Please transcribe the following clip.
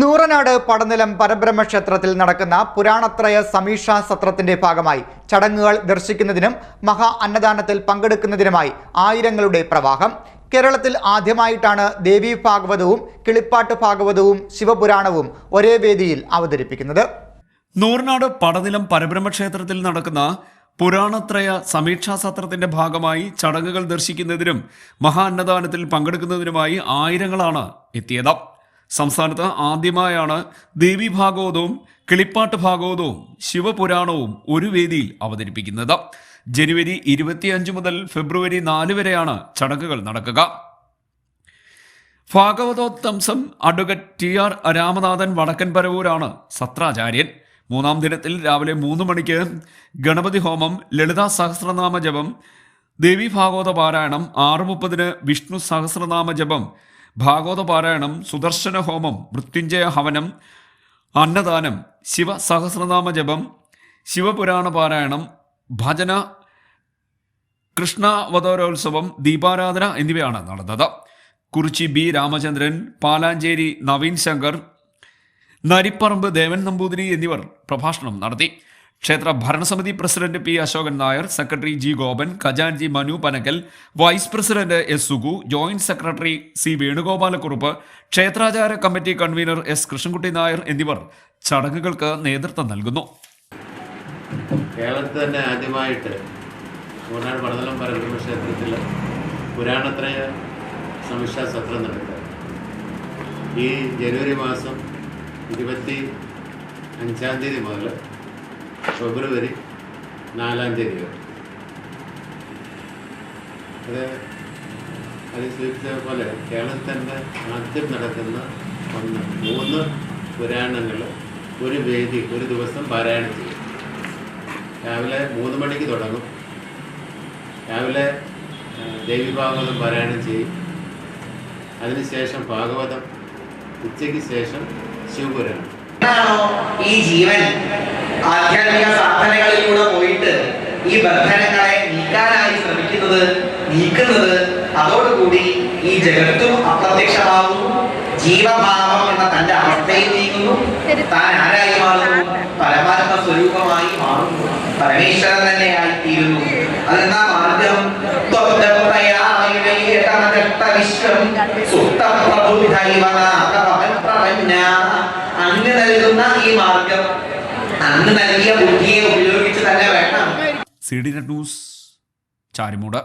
നൂറനാട് പടനിലം പരബ്രഹ്മ ക്ഷേത്രത്തിൽ നടക്കുന്ന പുരാണത്രയ സമീക്ഷാ സത്രത്തിന്റെ ഭാഗമായി ചടങ്ങുകൾ ദർശിക്കുന്നതിനും മഹാ അന്നദാനത്തിൽ പങ്കെടുക്കുന്നതിനുമായി ആയിരങ്ങളുടെ പ്രവാഹം. കേരളത്തിൽ ആദ്യമായിട്ടാണ് ദേവി ഭാഗവതവും കിളിപ്പാട്ട് ഭാഗവതവും ശിവപുരാണവും ഒരേ വേദിയിൽ അവതരിപ്പിക്കുന്നത്. നൂറനാട് പടനിലം പരബ്രഹ്മ ക്ഷേത്രത്തിൽ നടക്കുന്ന പുരാണത്രയ സമീക്ഷാ സത്രത്തിന്റെ ഭാഗമായി ചടങ്ങുകൾ ദർശിക്കുന്നതിനും മഹാ അന്നദാനത്തിൽ പങ്കെടുക്കുന്നതിനുമായി ആയിരങ്ങളാണ് എത്തിയത്. സംസ്ഥാനത്ത് ആദ്യമായാണ് ദേവി ഭാഗവതവും കിളിപ്പാട്ട് ഭാഗവതവും ശിവപുരാണവും ഒരു വേദിയിൽ അവതരിപ്പിക്കുന്നത്. ജനുവരി ഇരുപത്തിയഞ്ച് മുതൽ ഫെബ്രുവരി നാല് വരെയാണ് ചടങ്ങുകൾ നടക്കുക. ഭാഗവതോത്തംസം അഡ്വക്കറ്റ് ടി ആർ രാമനാഥൻ വടക്കൻ പരവൂരാണ് സത്രാചാര്യൻ. മൂന്നാം ദിനത്തിൽ രാവിലെ മൂന്ന് മണിക്ക് ഗണപതി ഹോമം ലളിതാ സഹസ്രനാമ ജപം ദേവി ഭാഗവത പാരായണം ആറ് മുപ്പതിന് വിഷ്ണു സഹസ്രനാമ ജപം ഭാഗവത പാരായണം സുദർശന ഹോമം മൃത്യുഞ്ജയ ഹവനം അന്നദാനം ശിവ സഹസ്രനാമ ജപം ശിവപുരാണ പാരായണം ഭജന കൃഷ്ണാവതോരോത്സവം ദീപാരാധന എന്നിവയാണ് നടന്നത്. കുറിച്ചി ബി. രാമചന്ദ്രൻ പാലാഞ്ചേരി നവീൻ ശങ്കർ നരിപ്പറമ്പ് ദേവൻ നമ്പൂതിരി എന്നിവർ പ്രഭാഷണം നടത്തി. ക്ഷേത്ര ഭരണസമിതി president P Ashokan Nair secretary G Gopan ഖജാൻജി Manu Panakkal vice president S Sugu joint secretary C Venugopalakurup ക്ഷേത്രാചാര committee convener S Krishnankutty Nair എന്നിവർ ചടങ്ങുകൾക്ക് നേതൃത്വം നൽകുന്നു. കേരളത്തിൽ തന്നെ ആദ്യമായിട്ട് ക്ഷേത്രത്തിൽ പുരാണത്രയ സമീക്ഷാ നടക്കുക. ഈ ജനുവരി മാസം ഇരുപത്തി അഞ്ചാം തീയതി മുതൽ ഫെബ്രുവരി നാലാം തീയതി വരെ. അത് അത് സൂചിപ്പിച്ച പോലെ കേരളത്തിന്റെ ആദ്യം നടക്കുന്ന ഒന്ന് മൂന്ന് പുരാണങ്ങൾ ഒരു വേദി ഒരു ദിവസം പാരായണം ചെയ്യും. രാവിലെ മൂന്ന് മണിക്ക് തുടങ്ങും. രാവിലെ ദേവി ഭാഗവതം പാരായണം ചെയ്യും. അതിനുശേഷം ഭാഗവതം ഉച്ചയ്ക്ക് ശേഷം ശിവപുരാണം. ഈ ജീവൻ ആധ്യാത്മിക സാധനകളിലൂടെ പോയിട്ട് ഈ ബന്ധനങ്ങളെ നീക്കാനായി ശ്രമിക്കുന്നത് നീക്കുന്നത് അതോടുകൂടി ഈ ജഗത്തും അപ്രത്യക്ഷമാകുന്നു. ജീവഭാവം എന്ന തന്റെ അവസ്ഥയിൽ നീങ്ങുന്നു. താൻ ആരായി മാറുന്നു? പരമാത്മ സ്വരൂപമായി മാറുന്നു. പരമേശ്വരൻ തന്നെയായി തീരുന്നു അതെന്നാ മാർഗം അങ്ങ് നൽകുന്ന ഈ മാർഗം. അങ്ങ് നൽകിയ ബുദ്ധിയെ ഉപയോഗിച്ച് തന്നെ വേണം സി ഡി ന്യൂസ് ചാരിമൂട്.